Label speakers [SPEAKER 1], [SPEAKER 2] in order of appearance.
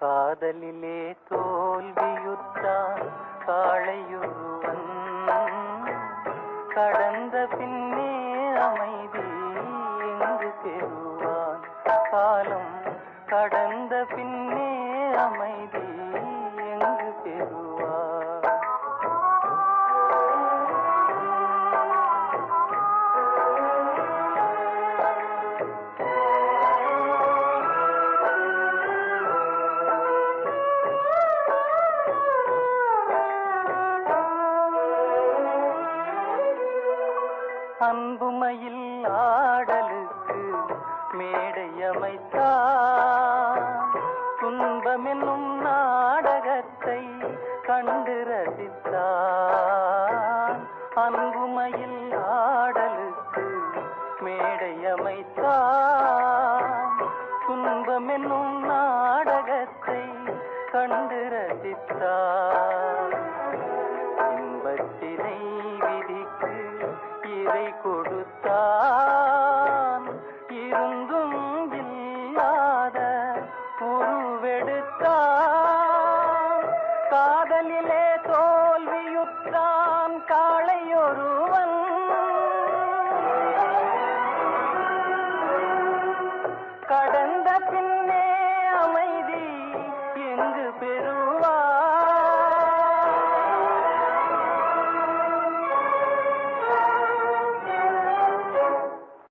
[SPEAKER 1] காதலிலே தோல்வியுற்றான் காளையுருவன். கடந்த பின்னே அமைதி எங்கு பெறுவான். காலம் கடந்த பின்னே அமை அன்புமையில் ஆடலுக்கு மேடையமைத்தார் துன்பமென்னும் நாடகத்தை கண்டு ரசித்தார் அன்புமையில் ஆடலுக்கு மேடையமைத்தார் துன்பமென்னும் நாடகத்தை கண்டு ரசித்தார் யாரை கொடுத்தான். இருந்தும் இல்லாத உருவெடுத்தான் காதலிலே தோல்வியுற்றான் காளையொரு